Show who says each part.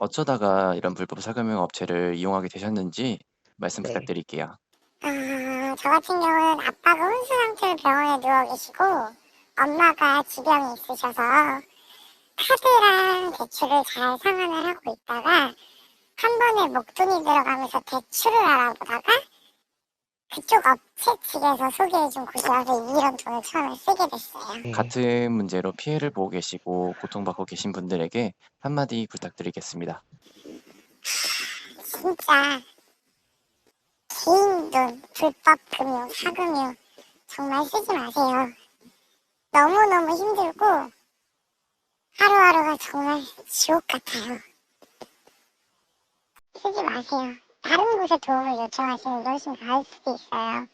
Speaker 1: 어쩌다가 이런 불법 사교명 업체를 이용하게 되셨는지 말씀
Speaker 2: 네.
Speaker 1: 부탁드릴게요.
Speaker 3: 아, 저 같은 경우는 아빠가 혼수 상태로 병원에 누워 계시고 엄마가 지병이 있으셔서 카드랑 대출을 잘 상환을 하고 있다가 한 번에 목돈이 들어가면서 대출을 알아보다가 그쪽 업체 측에서 소개해 준 곳이 와서 이런 돈을 처음에 쓰게 됐어요.
Speaker 2: 네.
Speaker 1: 같은 문제로 피해를 보고 계시고 고통받고 계신 분들에게 한마디 부탁드리겠습니다.
Speaker 3: 진짜 개인 돈, 불법 금융, 사금융 정말 쓰지 마세요. 너무너무 힘들고 하루하루가 정말 지옥 같아요. 쓰지 마세요. 다른 곳에 도움을 요청하시는 게 훨씬 수도 있어요.